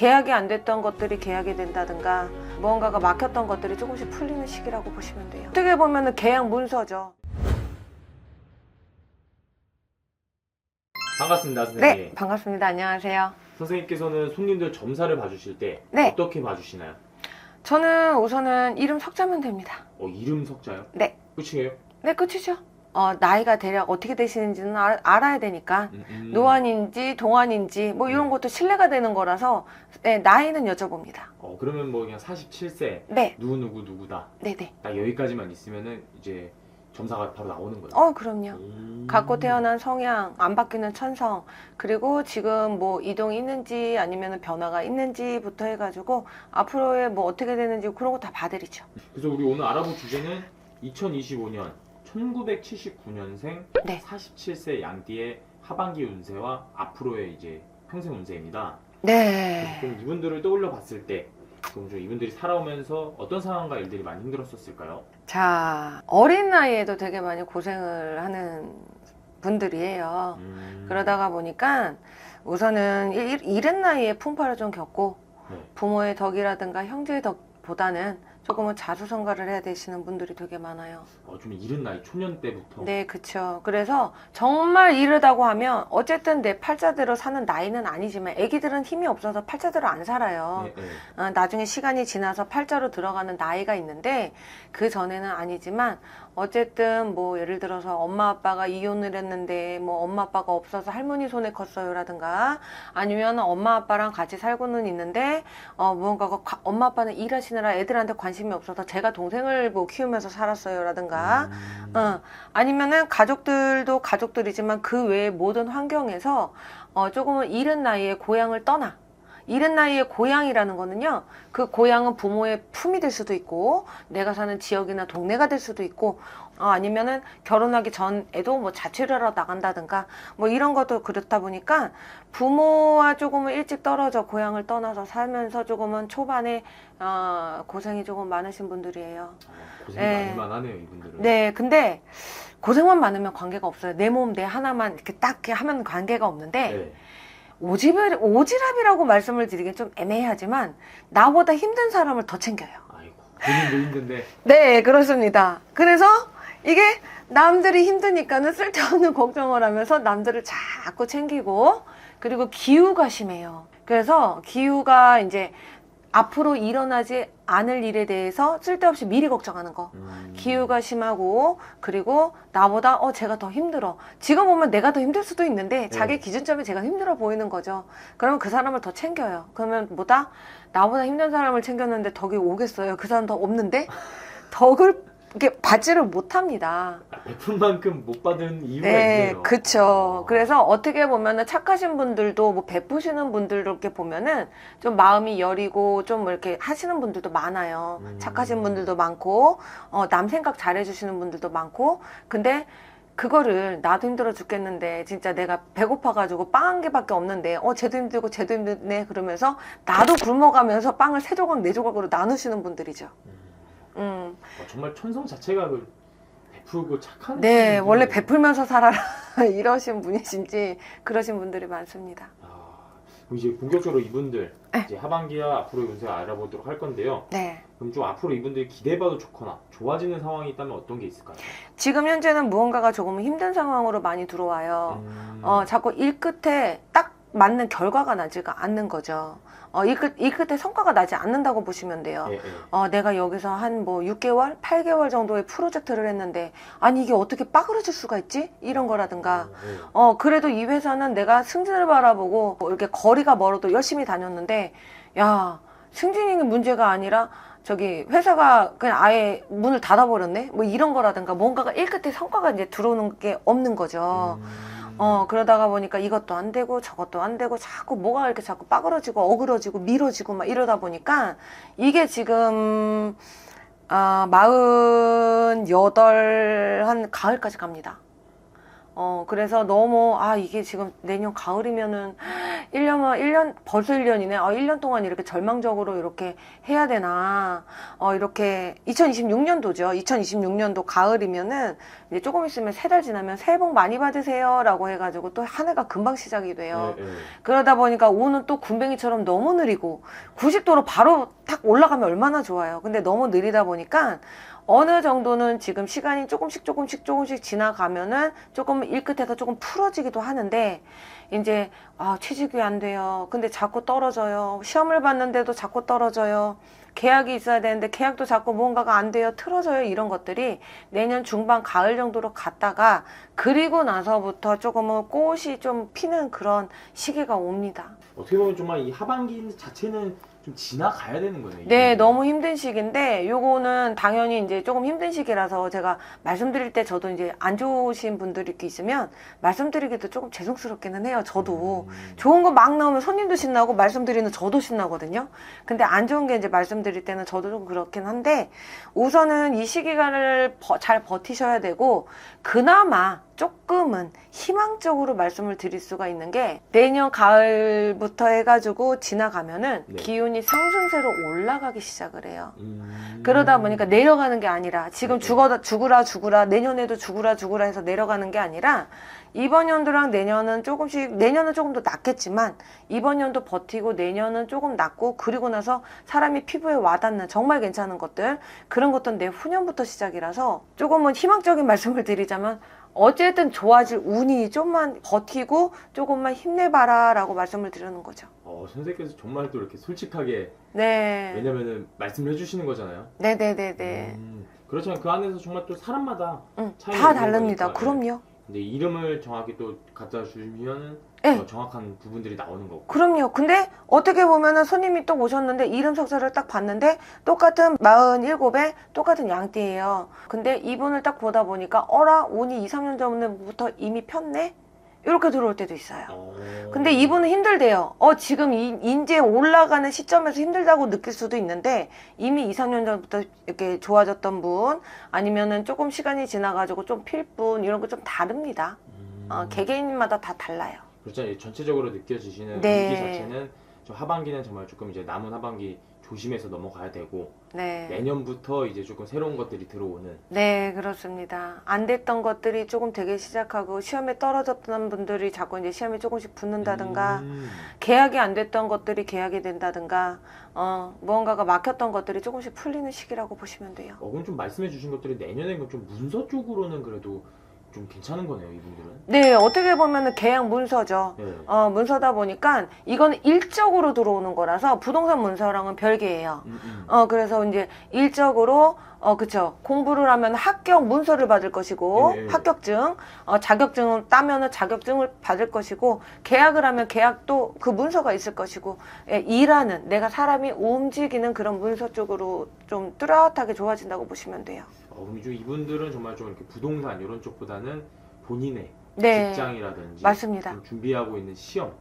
계약이 안 됐던 것들이 계약이 된다든가 무언가가 막혔던 것들이 조금씩 풀리는 시기라고 보시면 돼요. 어떻게 보면 계약 문서죠. 반갑습니다, 선생님. 네, 반갑습니다. 안녕하세요. 선생님께서는 손님들 점사를 봐주실 때 네. 어떻게 봐주시나요? 저는 우선은 이름 석자면 됩니다. 어, 이름 석자요? 네. 끝이에요? 네, 끝이죠. 어, 나이가 대략 어떻게 되시는지는 알, 알아야 되니까 음, 음. 노안인지 동안인지 뭐 이런 것도 신뢰가 되는 거라서 네, 나이는 여쭤봅니다. 어, 그러면 뭐 그냥 47세 네, 누구 누구 누구다. 네, 네. 딱 여기까지만 있으면은 이제 점사가 바로 나오는 거예요. 어, 그럼요. 음. 갖고 태어난 성향, 안 바뀌는 천성, 그리고 지금 뭐 이동이 있는지 아니면 변화가 있는지부터 해가지고 앞으로의 뭐 어떻게 되는지 그런 거 다 봐드리죠. 그래서 우리 오늘 알아볼 주제는 2025년 1979년생 네. 47세 양띠의 하반기 운세와 앞으로의 이제 평생 운세입니다. 네. 그럼 이분들을 떠올려 봤을 때 그럼 좀 이분들이 살아오면서 어떤 상황과 일들이 많이 힘들었었을까요? 자, 어린 나이에도 되게 많이 고생을 하는 분들이에요. 음. 그러다가 보니까 우선은 일- 이른 나이에 풍파를 좀 겪고 네. 부모의 덕이라든가 형제의 덕보다는 조금은 자수 성가를 해야 되시는 분들이 되게 많아요. 어, 좀 이른 나이 초년 때부터 네, 그쵸. 그래서 정말 이르다고 하면 어쨌든 내 팔자대로 사는 나이는 아니지만 애기들은 힘이 없어서 팔자대로 안 살아요. 네, 네. 어, 나중에 시간이 지나서 팔자로 들어가는 나이가 있는데 그 전에는 아니지만 어쨌든 뭐 예를 들어서 엄마 아빠가 이혼을 했는데 뭐 엄마 아빠가 없어서 할머니 손에 컸어요라든가 아니면 엄마 아빠랑 같이 살고는 있는데 어 무언가가 과- 엄마 아빠는 일하시느라 애들한테 관심이 없어서 제가 동생을 뭐 키우면서 살았어요라든가 음. 어, 아니면은 가족들도 가족들이지만 그 외의 모든 환경에서 어, 조금은 이른 나이에 고향을 떠나. 이른 나이에 고향이라는 거는요, 그 고향은 부모의 품이 될 수도 있고, 내가 사는 지역이나 동네가 될 수도 있고, 어, 아니면은 결혼하기 전에도 뭐 자취를 하러 나간다든가, 뭐 이런 것도 그렇다 보니까 부모와 조금은 일찍 떨어져 고향을 떠나서 살면서 조금은 초반에 어, 고생이 조금 많으신 분들이에요. 어, 고생 네. 많이 만 하네요 이분들은. 네, 근데 고생만 많으면 관계가 없어요. 내 몸, 내 하나만 이렇게 딱 이렇게 하면 관계가 없는데 네. 오지랖, 오지랖이라고 말씀을 드리긴 좀 애매하지만 나보다 힘든 사람을 더 챙겨요. 아이고 본인도 힘든데 네, 그렇습니다. 그래서 이게 남들이 힘드니까는 쓸데없는 걱정을 하면서 남들을 자꾸 챙기고 그리고 기우가 심해요. 그래서 기우가 이제 앞으로 일어나지 않을 일에 대해서 쓸데없이 미리 걱정하는 거. 음. 기우가 심하고 그리고 나보다 어 제가 더 힘들어. 지금 보면 내가 더 힘들 수도 있는데 자기 기준점이 제가 힘들어 보이는 거죠. 그러면 그 사람을 더 챙겨요. 그러면 뭐다? 나보다 힘든 사람을 챙겼는데 덕이 오겠어요? 그 사람 더 없는데? 덕을 이렇게 받지를 못합니다 베푼 만큼 못 받은 이유가 네, 있네요. 그쵸. 어. 그래서 어떻게 보면은 착하신 분들도 뭐 베푸시는 분들도 이렇게 보면은 좀 마음이 여리고 좀 이렇게 하시는 분들도 많아요. 음. 착하신 분들도 많고, 어, 남 생각 잘해주시는 분들도 많고, 근데 그거를 나도 힘들어 죽겠는데 진짜 내가 배고파가지고 빵 한 개밖에 없는데 어 쟤도 힘들고 쟤도 힘드네 그러면서 나도 굶어가면서 빵을 세 조각 네 조각으로 나누시는 분들이죠. 음. 음. 어, 정말 천성 자체가 그 베풀고 착한. 네, 분이네요. 원래 베풀면서 살아라 이러신 분이신지 그러신 분들이 많습니다. 아, 그럼 이제 본격적으로 이분들 네. 이제 하반기와 앞으로의 운세 알아보도록 할 건데요. 네. 그럼 좀 앞으로 이분들이 기대해봐도 좋거나 좋아지는 상황이 있다면 어떤 게 있을까요? 지금 현재는 무언가가 조금 힘든 상황으로 많이 들어와요. 음. 어, 자꾸 일 끝에 딱 맞는 결과가 나지가 않는 거죠. 어, 일 끝, 일 끝에 성과가 나지 않는다고 보시면 돼요. 예, 예. 어, 내가 여기서 한 뭐 6개월, 8개월 정도의 프로젝트를 했는데, 아니, 이게 어떻게 빠그러질 수가 있지? 이런 거라든가, 어, 예. 어, 그래도 이 회사는 내가 승진을 바라보고 뭐 이렇게 거리가 멀어도 열심히 다녔는데, 야, 승진이 문제가 아니라 저기 회사가 그냥 아예 문을 닫아버렸네? 뭐 이런 거라든가 뭔가가 일 끝에 성과가 이제 들어오는 게 없는 거죠. 음. 어, 그러다가 보니까 이것도 안 되고 저것도 안 되고 자꾸 뭐가 이렇게 자꾸 빠그러지고 어그러지고 미뤄지고 막 이러다 보니까 이게 지금, 아, 마흔 여덟 한 가을까지 갑니다. 어, 그래서 너무, 아, 이게 지금 내년 가을이면은 1년만, 1년, 벌써 1년이네. 아, 1년 동안 이렇게 절망적으로 이렇게 해야 되나. 어, 이렇게 2026년도죠. 2026년도 가을이면은 이제 조금 있으면 세 달 지나면 새해 복 많이 받으세요. 라고 해가지고 또 한 해가 금방 시작이 돼요. 네, 네. 그러다 보니까 오는 또 군뱅이처럼 너무 느리고 90도로 바로 탁 올라가면 얼마나 좋아요. 근데 너무 느리다 보니까 어느 정도는 지금 시간이 조금씩 조금씩 조금씩 지나가면은 조금 일 끝에서 조금 풀어지기도 하는데 이제 아 취직이 안 돼요. 근데 자꾸 떨어져요. 시험을 봤는데도 자꾸 떨어져요. 계약이 있어야 되는데 계약도 자꾸 뭔가가 안 돼요. 틀어져요. 이런 것들이 내년 중반 가을 정도로 갔다가 그리고 나서부터 조금은 꽃이 좀 피는 그런 시기가 옵니다. 어떻게 보면 정말 이 하반기 자체는 좀 지나가야 되는 거네요. 네. 너무 힘든 시기인데 요거는 당연히 이제 조금 힘든 시기라서 제가 말씀드릴 때 저도 이제 안 좋으신 분들이 이렇게 있으면 말씀드리기도 조금 죄송스럽기는 해요. 저도 음. 좋은 거 막 나오면 손님도 신나고 말씀드리는 저도 신나거든요. 근데 안 좋은 게 이제 말씀드릴 때는 저도 좀 그렇긴 한데 우선은 이 시기간을 버- 잘 버티셔야 되고 그나마 조금은 희망적으로 말씀을 드릴 수가 있는 게 내년 가을부터 해가지고 지나가면은 네. 기운 이 상승세로 올라가기 시작을 해요. 음. 그러다 보니까 내려가는 게 아니라 지금 네. 죽어 죽으라 죽으라 내년에도 죽으라 죽으라 해서 내려가는 게 아니라 이번 연도랑 내년은 조금씩 내년은 조금 더 낫겠지만 이번 연도 버티고 내년은 조금 낫고 그리고 나서 사람이 피부에 와닿는 정말 괜찮은 것들 그런 것도 내 후년부터 시작이라서 조금은 희망적인 말씀을 드리자면 어쨌든 좋아질 운이 좀만 버티고 조금만 힘내봐라 라고 말씀을 드리는 거죠. 어, 선생님께서 정말 또 이렇게 솔직하게 네, 왜냐면은 말씀을 해주시는 거잖아요. 네, 네, 네, 네. 음, 그렇지만 그 안에서 정말 또 사람마다 응, 차이가 다 있는 다릅니다. 거니까, 그럼요. 근데 이름을 정확히 또 갖다 주시면 네. 더 정확한 부분들이 나오는 거고. 그럼요. 근데 어떻게 보면은 손님이 또 오셨는데 이름 석자를 딱 봤는데 똑같은 47에 똑같은 양띠예요. 근데 이분을 딱 보다 보니까 어라 운이 2, 3년 전부터 이미 폈네? 이렇게 들어올 때도 있어요. 어. 근데 이분은 힘들대요. 어, 지금 이, 이제 올라가는 시점에서 힘들다고 느낄 수도 있는데 이미 2, 3년 전부터 이렇게 좋아졌던 분 아니면은 조금 시간이 지나가지고 좀 필 분 이런 거 좀 다릅니다. 음. 어, 개개인마다 다 달라요. 그렇잖아요. 전체적으로 느껴지시는 네. 분위기 자체는 저 하반기는 정말 조금 이제 남은 하반기 조심해서 넘어가야 되고 네. 내년부터 이제 조금 새로운 것들이 들어오는 네, 그렇습니다. 안 됐던 것들이 조금 되기 시작하고 시험에 떨어졌던 분들이 자꾸 이제 시험에 조금씩 붙는다든가 음. 계약이 안 됐던 것들이 계약이 된다든가 어, 무언가가 막혔던 것들이 조금씩 풀리는 시기라고 보시면 돼요. 어, 그럼 좀 말씀해 주신 것들이 내년에 그럼 좀 문서 쪽으로는 그래도 좀 괜찮은 거네요, 이분들은. 네, 어떻게 보면은 계약 문서죠. 네. 어, 문서다 보니까 이거는 일적으로 들어오는 거라서 부동산 문서랑은 별개예요. 음, 음. 어, 그래서 이제 일적으로, 어, 그쵸. 공부를 하면 합격 문서를 받을 것이고, 예, 예. 합격증, 어, 자격증을 따면은 자격증을 받을 것이고, 계약을 하면 계약도 그 문서가 있을 것이고, 예, 일하는, 내가 사람이 움직이는 그런 문서 쪽으로 좀 뚜렷하게 좋아진다고 보시면 돼요. 어, 그럼 좀 이분들은 정말 좀 이렇게 부동산 이런 쪽보다는 본인의 네. 직장이라든지 맞습니다. 좀 준비하고 있는 시험,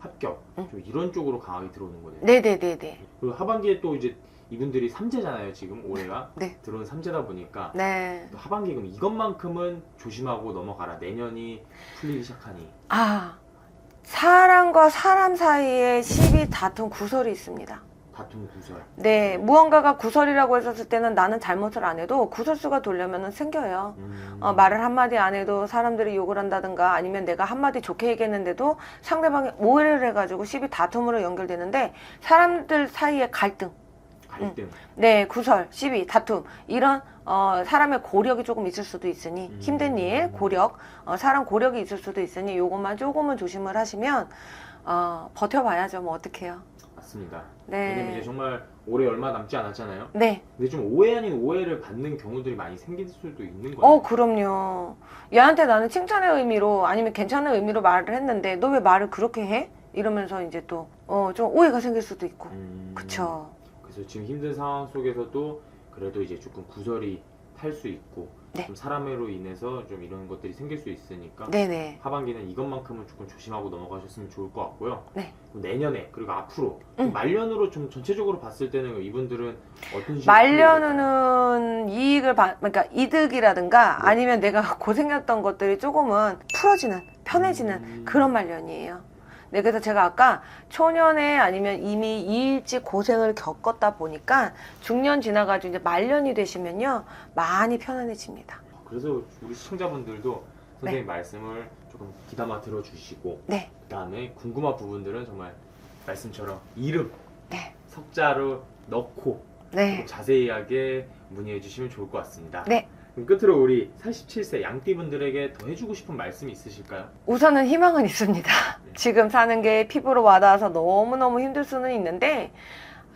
합격 응. 좀 이런 쪽으로 강하게 들어오는 거네요. 네네네네. 그리고 하반기에 또 이제 이분들이 삼재잖아요, 지금 올해가 네. 들어온 삼재다 보니까 네. 또 하반기 그럼 이것만큼은 조심하고 넘어가라. 내년이 풀리기 시작하니. 아, 사람과 사람 사이에 시비 다툼 구설이 있습니다. 다툼 구설. 네, 무언가가 구설이라고 했었을 때는 나는 잘못을 안 해도 구설수가 돌려면은 생겨요. 음. 어, 말을 한마디 안 해도 사람들이 욕을 한다든가 아니면 내가 한마디 좋게 얘기했는데도 상대방이 오해를 해가지고 시비 다툼으로 연결되는데 사람들 사이의 갈등, 갈등. 네, 구설, 시비, 다툼 이런 어, 사람의 고력이 조금 있을 수도 있으니 음. 힘든 일, 고력, 어, 사람 고력이 있을 수도 있으니 요것만 조금은 조심을 하시면 어, 버텨봐야죠. 뭐 어떡해요. 맞습니다. 왜냐면 이제 네, 정말 올해 얼마 남지 않았잖아요. 네. 근데 좀 오해 아닌 오해를 받는 경우들이 많이 생길 수도 있는 거예요. 어, 그럼요. 얘한테 나는 칭찬의 의미로 아니면 괜찮은 의미로 말을 했는데 너 왜 말을 그렇게 해? 이러면서 이제 또, 어, 좀 오해가 생길 수도 있고. 음. 그쵸. 그래서 지금 힘든 상황 속에서도 그래도 이제 조금 구설이 탈 수 있고 네. 좀 사람으로 인해서 좀 이런 것들이 생길 수 있으니까 네네. 하반기는 이것만큼은 조금 조심하고 넘어가셨으면 좋을 것 같고요. 네. 그럼 내년에 그리고 앞으로 음. 말년으로 좀 전체적으로 봤을 때는 이분들은 어떤 식으로? 말년은 이익을 받, 그러니까 이득이라든가 네. 아니면 내가 고생했던 것들이 조금은 풀어지는, 편해지는 음. 그런 말년이에요. 네, 그래서 제가 아까 초년에 아니면 이미 이일지 고생을 겪었다 보니까 중년 지나가지고 이제 말년이 되시면요 많이 편안해집니다. 그래서 우리 시청자분들도 선생님 말씀을 조금 귀담아 들어주시고 네, 그다음에 궁금한 부분들은 정말 말씀처럼 이름 네, 석자로 넣고 네, 자세하게 문의해 주시면 좋을 것 같습니다. 네. 그럼 끝으로 우리 47세 양띠분들에게 더 해주고 싶은 말씀이 있으실까요? 우선은 희망은 있습니다. 지금 사는 게 피부로 와닿아서 너무너무 힘들 수는 있는데,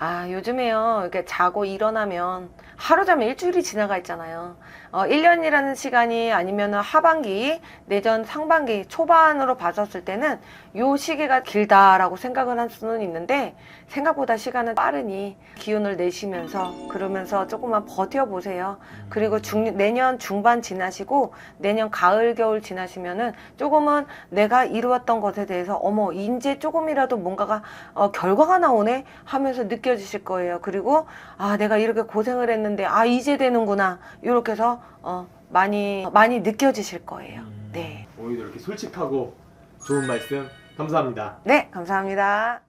아, 요즘에요. 이렇게 자고 일어나면 하루 자면 일주일이 지나가 있잖아요. 어, 1년이라는 시간이 아니면 하반기, 내전 상반기, 초반으로 봤었을 때는 요 시기가 길다라고 생각을 할 수는 있는데, 생각보다 시간은 빠르니 기운을 내시면서 그러면서 조금만 버텨보세요. 그리고 중, 내년 중반 지나시고 내년 가을 겨울 지나시면은 조금은 내가 이루었던 것에 대해서 어머 이제 조금이라도 뭔가가 어, 결과가 나오네 하면서 느 껴지실 거예요. 그리고 아 내가 이렇게 고생을 했는데 아 이제 되는구나 이렇게 해서 어, 많이 많이 느껴지실 거예요. 음, 네, 오늘도 이렇게 솔직하고 좋은 말씀 감사합니다. 네 감사합니다.